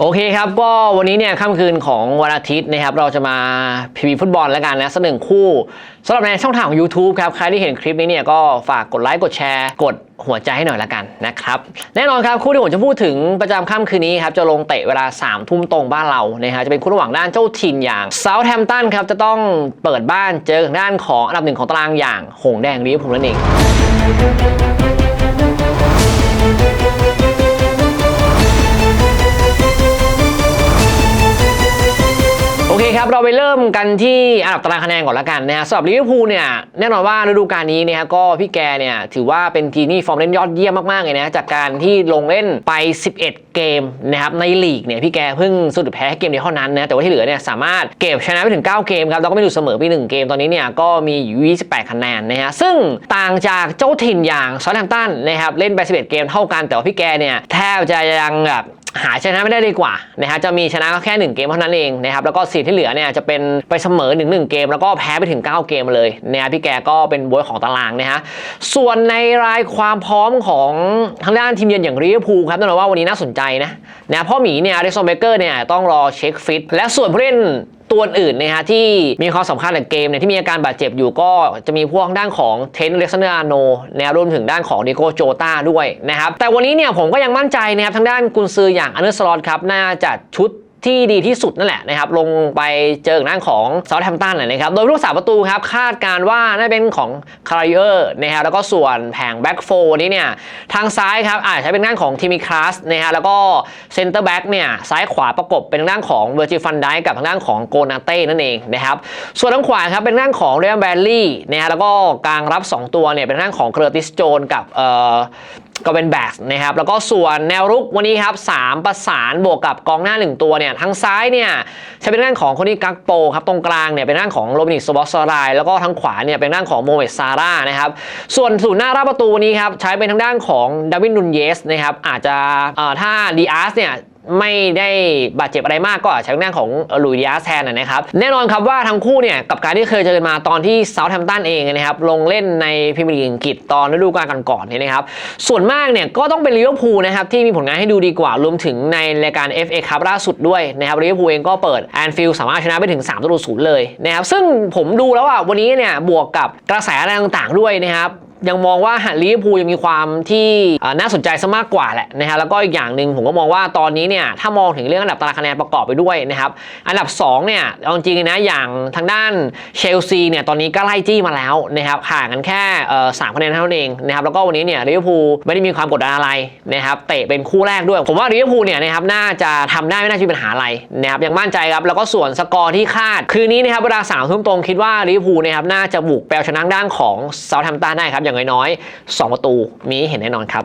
โอเคครับก็วันนี้เนี่ยค่ำคืนของวันอาทิตย์นะครับเราจะมาพีวีฟุตบอลแล้วกันนะสักหนึ่งคู่สำหรับในช่องทางของ YouTube ครับใครที่เห็นคลิปนี้เนี่ยก็ฝากกดไลค์กดแชร์ กดหัวใจให้หน่อยละกันนะครับแน่นอนครับคู่ที่ผมจะพูดถึงประจำค่ำคืนนี้ครับจะลงเตะเวลา3ามทุ่มตรงบ้านเรานะฮะจะเป็นคู่ระหว่างด้านเจ้าถิ่นอย่างเซาท์แฮมป์ตันครับจะต้องเปิดบ้านเจอด้านของอันดับหนึ่งของตารางอย่างหงแดงลิเวอร์พูลนั่นเอง ครับเราไปเริ่มกันที่อันดับตารางคะแนนก่อนละกันนะฮะสำหรับลิเวอร์พูลเนี่ยแน่นอนว่าฤดูกาลนี้เนี่ยก็พี่แกเนี่ยถือว่าเป็นทีมที่ฟอร์มเล่นยอดเยี่ยมมากๆเลยนะจากการที่ลงเล่นไป 11 เกมนะครับในลีกเนี่ยพี่แกเพิ่งสุดแพ้เกมเดียวเท่านั้นนะแต่ว่าที่เหลือเนี่ยสามารถเก็บชนะไปถึง 9 เกมครับแล้วก็ไม่หยุดเสมอไป 1 เกมตอนนี้เนี่ยก็มีอยู่28คะแนนนะฮะซึ่งต่างจากเจ้าถิ่นอย่างซอลแฮมตันนะครับเล่นไป 11 เกมเท่ากันแต่ว่าพี่แกเนี่ยแทบจะยังแบบ หาชนะไม่ได้ดีกว่านะฮะจะมีชนะก็แค่ 1 เกมเท่านั้นเองนะครับแล้วก็สีที่เหลือเนี่ยจะเป็นไปเสมอ1 1เกม แล้วก็แพ้ไปถึง 9 เกมเลยนะฮะพี่แกก็เป็นบวยของตารางนะฮะส่วนในรายความพร้อมของทางด้านทีมเยือนอย่างลิเวอร์พูลครับต้องบอกว่าวันนี้น่าสนใจนะนะพ่อหมีเนี่ยอเดซโซเบเกอร์เนี่ยต้องรอเช็คฟิตและส่วนผู้เล่น ตัวอื่นนะฮะที่มีความสำคัญในเกมเนี่ยที่มีอาการบาดเจ็บอยู่ก็จะมีพวกด้านของเทนเล็กซานเดอร์โนนะรวมถึงด้านของดิโกโจตาด้วยนะครับแต่วันนี้เนี่ยผมก็ยังมั่นใจนะครับทางด้านกุนซืออย่างอเนอร์สลอตครับน่าจะชุด ที่ดีที่สุดนั่นแหละนะครับลงไปเจอกับด้าของเซาท์แฮมป์ตันนะครับโดยผู้รักษาประตูครับคาดการว่าน่าจะเป็นของคาร์เออร์นะครับแล้วก็ส่วนแผงแบ็กโฟนี้เนี่ยทางซ้ายครับอาจจะใช้เป็นด้านของทีมิคลาสนะฮะแล้วก็เซนเตอร์แบ็กเนี่ยซ้ายขวาประกบเป็นทางด้านของเวอร์จิฟันไดกับทางด้านของโกนาเต้นั่นเองนะครับส่วนทางขวาครับเป็นทางด้านของเรียลแบลลี่นะฮะแล้วก็กลางรับ 2 ตัวเนี่ยเป็นทางด้านของเคอร์ติสโจนกับเอ่อ ก็เป็นแบ็กนะครับ แล้วก็ส่วนแนวรุกวันนี้ครับสามประสานบวกกับกองหน้า 1 ตัวเนี่ยทางซ้ายเนี่ยใช้เป็นด้านของคนที่กักโปครับตรงกลางเนี่ยเป็นด้านของโรบินิกสบอสรายแล้วก็ทางขวาเนี่ยเป็นด้านของโมเมสซาร่านะครับส่วนศูนย์หน้ารับประตูวันนี้ครับใช้เป็นทางด้านของดาวินนุนเยสนะครับอาจจะถ้าดีอาร์สเนี่ย ไม่ได้บาดเจ็บอะไรมากก็อาจจะใช้ทางด้าของลุยดิอาสแทนนะครับ แน่นอนครับว่าทั้งคู่เนี่ยกับการที่เคยเจอกันมาตอนที่เซาท์แฮมป์ตันเองนะครับลงเล่นในพรีเมียร์ลีกอังกฤษตอนฤดูกาลก่อนๆเนี่ยนะครับส่วนมากเนี่ยก็ต้องเป็นลิเวอร์พูลนะครับที่มีผลงานให้ดูดีกว่ารวมถึงในรายการ FA คัพล่าสุดด้วยนะครับลิเวอร์พูลเองก็เปิดแอนฟิลด์สามารถชนะไปถึง3ต่อศูนย์เลยนะครับซึ่งผมดูแล้วอะวันนี้เนี่ยบวกกับกระแสอะไรต่างๆด้วยนะครับ ยังมองว่าลิเวอร์พูลยังมีความที่น่าสนใจซะมากกว่าแหละนะฮะแล้วก็อีกอย่างหนึ่งผมก็มองว่าตอนนี้เนี่ยถ้ามองถึงเรื่องอันดับตารางคะแนนประกอบไปด้วยนะครับอันดับ2เนี่ยเอาจริงๆนะอย่างทางด้านเชลซีเนี่ยตอนนี้ก็ไล่จี้มาแล้วนะครับห่างกันแค่สามคะแนนเท่านั้นเองนะครับแล้วก็วันนี้เนี่ยลิเวอร์พูลไม่ได้มีความกดดันอะไรนะครับเตะเป็นคู่แรกด้วย ผมว่าลิเวอร์พูลเนี่ยนะครับน่าจะทำได้ไม่น่าจะมีปัญหาอะไรนะครับยังมั่นใจครับแล้วก็ส่วนสกอร์ที่คาด คืนนี้นะครับเวลาสามทุ่มตรงคิดว่าลิเวอร์พูลนะครับน่าจะบุกแปลชนะด้านของเซาท์แฮมป์ตันได้ครับอย่างน้อยๆสองประตูมีเห็นแน่นอนครับ